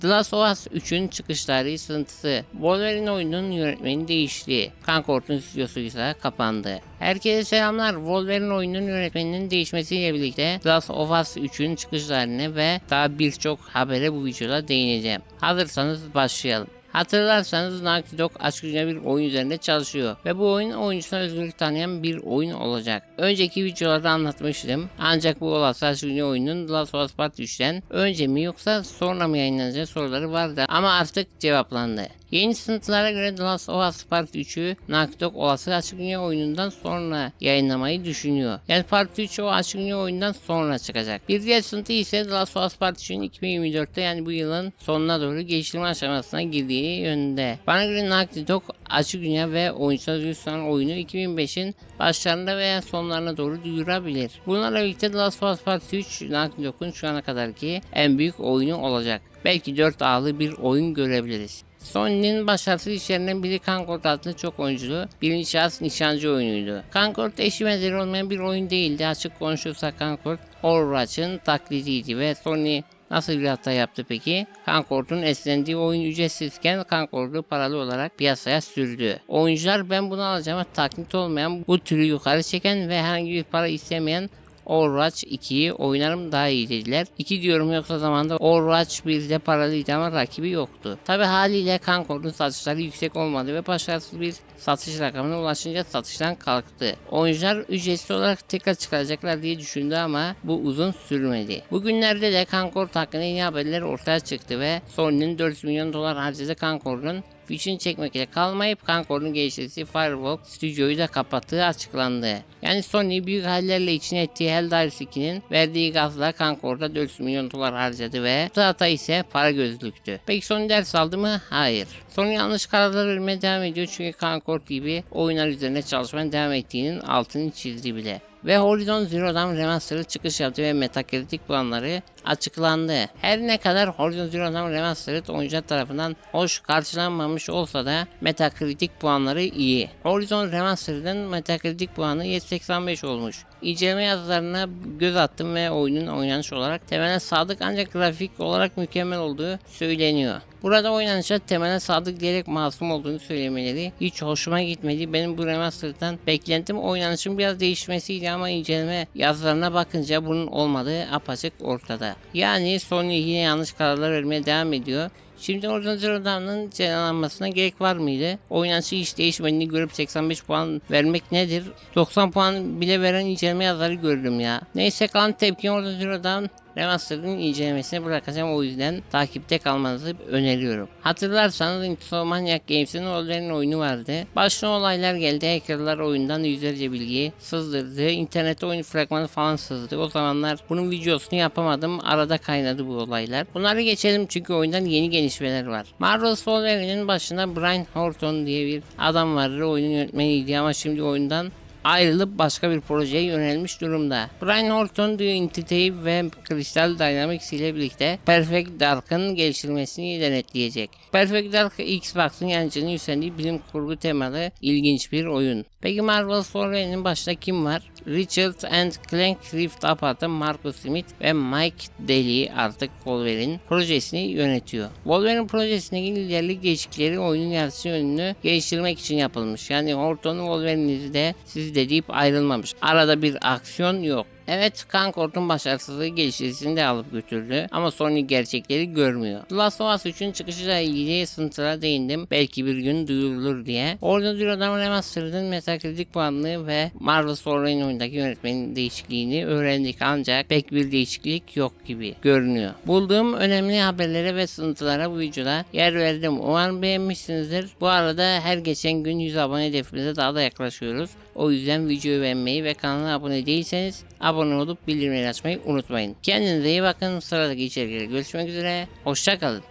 The Last of Us 3'ün çıkış tarihi sıntısı. Wolverine oyunun yönetmeni değişti. Concord'un stüdyosu ise kapandı. Herkese selamlar. Wolverine oyunun yönetmeninin değişmesiyle birlikte The Last of Us 3'ün çıkış tarihine ve daha birçok habere bu videoda değineceğim. Hazırsanız başlayalım. Hatırlarsanız Naughty Dog açık dünya bir oyun üzerinde çalışıyor ve bu oyun oyuncusuna özgürlük tanıyan bir oyun olacak. Önceki videolarda anlatmıştım ancak bu olası açık dünya oyunun Last of Us Part 3'ten önce mi yoksa sonra mı yayınlanacağı soruları vardı ama artık cevaplandı. Yeni sınıflara göre The Last of Us Part 3'ü Naughty olası açık dünya oyunundan sonra yayınlamayı düşünüyor. Yani Part 3 o açık dünya oyundan sonra çıkacak. Bir diğer sınıfı ise The Last of Us Part 3'ün 2024'te yani bu yılın sonuna doğru geliştirme aşamasına girdiği yönünde. Bana göre Naughty açık dünya ve oyuncular yüzünden oyunu 2005'in başlarında veya sonlarına doğru duyurabilir. Bunlarla birlikte The Last of Us Part 3 Naughty şu ana kadarki en büyük oyunu olacak. Belki 4 ağlı bir oyun görebiliriz. Sony'nin başarısız işlerinden biri Concord adlı çok oyunculu birinci şahıs nişancı oyunuydu. Concord eşi benzeri olmayan bir oyun değildi. Açık konuşursa Concord Overwatch'ın taklidiydi ve Sony Nasıl bir hata yaptı peki? Concord'un eslendiği oyun ücretsizken Concord'u paralı olarak piyasaya sürdü. Oyuncular ben bunu alacağıma taklit olmayan bu türü yukarı çeken ve herhangi bir para istemeyen Overwatch 2'yi oynarım daha iyi dediler. 2 diyorum yoksa zamanda Overwatch 1'de paralıydı ama rakibi yoktu. Tabi haliyle Concord'un satışları yüksek olmadı ve başarısız bir satış rakamına ulaşınca satıştan kalktı. Oyuncular ücretsiz olarak tekrar çıkaracaklar diye düşündü ama bu uzun sürmedi. Bugünlerde de Concord hakkında yeni haberler ortaya çıktı ve Sony'nin 400 milyon dolar harcadığı Concord'un fişini çekmekle kalmayıp Concord'un geliştirdiği Firewall stüdyoyu da kapattığı açıklandı. Yani Sony büyük hallerle içine ettiği Helldivers 2'nin verdiği gazla Concord'a 400 milyon dolar harcadı ve Tata ise para gözlüktü. Peki Sony ders aldı mı? Hayır. Sony yanlış kararlar vermeye devam ediyor çünkü Concord gibi oyunlar üzerine çalışmaya devam ettiğinin altını çizdi bile. Ve Horizon Zero'dan Remastered çıkış yaptı ve Metacritic puanları açıklandı. Her ne kadar Horizon Zero'dan Remastered oyuncular tarafından hoş karşılanmamış olsa da Metacritic puanları iyi. Horizon Remastered'ın Metacritic puanı 785 olmuş. İnceleme yazılarına göz attım ve oyunun oynanış olarak temele sadık ancak grafik olarak mükemmel olduğu söyleniyor. Burada oynanışa temele sadık diyerek masum olduğunu söylemeleri hiç hoşuma gitmedi. Benim bu remaster'dan beklentim oynanışın biraz değişmesiydi ama inceleme yazılarına bakınca bunun olmadığı apaçık ortada. Yani Sony yine yanlış kararlar vermeye devam ediyor. Şimdi Horizon Zero Dawn'ın cezalanmasına gerek var mıydı? Oynanışı hiç değişmediğini görüp 85 puan vermek nedir? 90 puan bile veren inceleme yazarı gördüm ya. Neyse kalan tepkim Horizon Zero Dawn Remastered'ın incelemesini bırakacağım o yüzden takipte kalmanızı öneriyorum. Hatırlarsanız Insomniac Games'in Wolverine oyunu vardı. Başına olaylar geldi. Hackerlar oyundan yüzlerce bilgiyi sızdırdı. İnternette oyun fragmanı falan sızdı. O zamanlar bunun videosunu yapamadım. Arada kaynadı bu olaylar. Bunları geçelim çünkü oyundan yeni gelişmeler var. Marvel Wolverine'in başında Brian Horton diye bir adam vardı. Oyunun yönetmeniydi ama şimdi oyundan ayrılıp başka bir projeye yönelmiş durumda. Brian Horton The Entity ve Crystal Dynamics ile birlikte Perfect Dark'ın geliştirilmesini denetleyecek. Perfect Dark Xbox'ın yancının üstlendiği bilim kurgu temalı ilginç bir oyun. Peki Marvel Wolverine'in başında kim var? Richard and Clank Rift Apart'ta Marcus Smith ve Mike Daly artık Wolverine projesini yönetiyor. Wolverine projesindeki liderlik değişiklikleri oyunun yaratıcı yönünü geliştirmek için yapılmış. Yani Horton'un Wolverine'i de siz de deyip ayrılmamış. Arada bir aksiyon yok. Evet Concord'un başarısızlığı geliştirisini alıp götürdü ama Sony gerçekleri görmüyor. The Last of Us 3'ün çıkışıyla ilgili sıntılara değindim. Belki bir gün duyurulur diye. Orada Zero'dan Remastered'ın Metacritic puanını ve Marvel Wolverine oyundaki yönetmenin değişikliğini öğrendik ancak pek bir değişiklik yok gibi görünüyor. Bulduğum önemli haberlere ve sıntılara bu videoda yer verdim. Umarım beğenmişsinizdir. Bu arada her geçen gün 100 abone hedefimize daha da yaklaşıyoruz. O yüzden videoyu beğenmeyi ve kanala abone değilseniz abone olup bildirimleri açmayı unutmayın. Kendinize iyi bakın. Sıradaki içeriklere görüşmek üzere. Hoşçakalın.